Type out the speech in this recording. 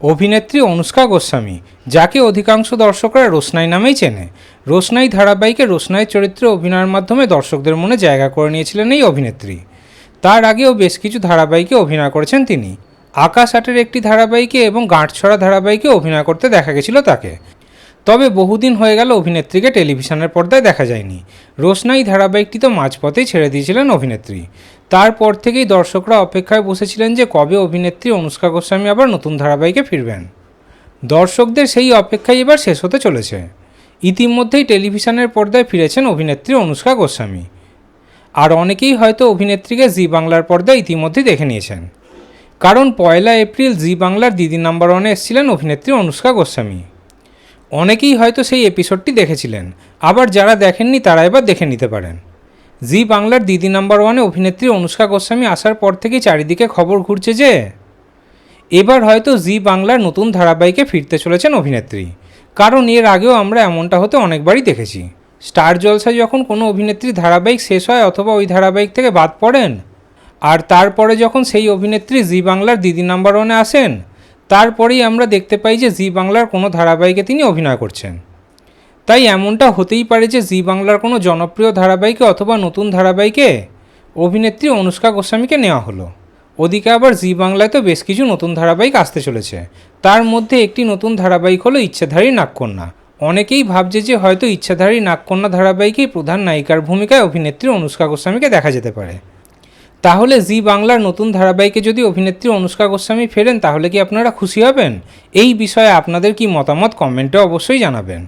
অভিনেত্রী অনুষ্কা গোস্বামী, যাকে অধিকাংশ দর্শকরা রোশনাই নামেই চেনে। রোশনাই ধারাবাহিকে রোশনাইয়ের চরিত্রে অভিনয়ের মাধ্যমে দর্শকদের মনে জায়গা করে নিয়েছিলেন এই অভিনেত্রী। তার আগেও বেশ কিছু ধারাবাহিকে অভিনয় করেছেন তিনি। আকাশ আটের একটি ধারাবাহিকে এবং গাঁটছড়া ধারাবাহিকে অভিনয় করতে দেখা গেছিল তাকে। তবে বহুদিন হয়ে গেল অভিনেত্রীকে টেলিভিশনের পর্দায় দেখা যায়নি। রোশনাই ধারাবাহিকটি তো মাঝপথেই ছেড়ে দিয়েছিলেন অভিনেত্রী। তারপর থেকেই দর্শকরা অপেক্ষায় বসেছিলেন যে কবে অভিনেত্রী অনুষ্কা গোস্বামী আবার নতুন ধারাবাহিকে ফিরবেন। দর্শকদের সেই অপেক্ষাই এবার শেষ হতে চলেছে। ইতিমধ্যেই টেলিভিশনের পর্দায় ফিরেছেন অভিনেত্রী অনুষ্কা গোস্বামী। আর অনেকেই হয়তো অভিনেত্রীকে জি বাংলার পর্দায় ইতিমধ্যেই দেখে নিয়েছেন। কারণ পয়লা এপ্রিল জি বাংলার দিদি নাম্বার ওয়ানে এসেছিলেন অভিনেত্রী অনুষ্কা গোস্বামী। অনেকেই হয়তো সেই এপিসোডটি দেখেছিলেন। আবার যারা দেখেননি তারা এবার দেখে নিতে পারেন। জি বাংলার দিদি নাম্বার ওয়ানে অভিনেত্রী অনুষ্কা গোস্বামী আসার পর থেকেই চারিদিকে খবর ঘুরছে যে, এবার হয়তো জি বাংলার নতুন ধারাবাহিকে ফিরতে চলেছেন অভিনেত্রী। কারণ এর আগেও আমরা এমনটা হতে অনেকবারই দেখেছি। স্টার জলসায় যখন কোনো অভিনেত্রী ধারাবাহিক শেষ হয় অথবা ওই ধারাবাহিক থেকে বাদ পড়েন, আর তারপরে যখন সেই অভিনেত্রী জি বাংলার দিদি নাম্বার ওয়ানে আসেন, তারপরেই আমরা দেখতে পাই যে জি বাংলার কোনো ধারাবাহিকে তিনি অভিনয় করছেন। তাই এমনটা হতেই পারে যে জি বাংলার কোনো জনপ্রিয় ধারাবাহিকে অথবা নতুন ধারাবাহিকে অভিনেত্রী অনুষ্কা গোস্বামীকে নেওয়া হলো। ওদিকে আবার জি বাংলায় তো বেশ কিছু নতুন ধারাবাহিক আসতে চলেছে। তার মধ্যে একটি নতুন ধারাবাহিক হলো ইচ্ছাধারী নাগকন্যা। অনেকেই ভাবছে যে হয়তো ইচ্ছাধারী নাগকন্যা ধারাবাহিকেই প্রধান নায়িকার ভূমিকায় অভিনেত্রী অনুষ্কা গোস্বামীকে দেখা যেতে পারে। তাহলে জি বাংলার নতুন ধারাবাহিকে যদি অভিনেত্রী অনুষ্কা গোস্বামী ফেরেন, তাহলে কি আপনারা খুশি হবেন? এই বিষয়ে আপনাদের কি মতামত কমেন্টে অবশ্যই জানাবেন।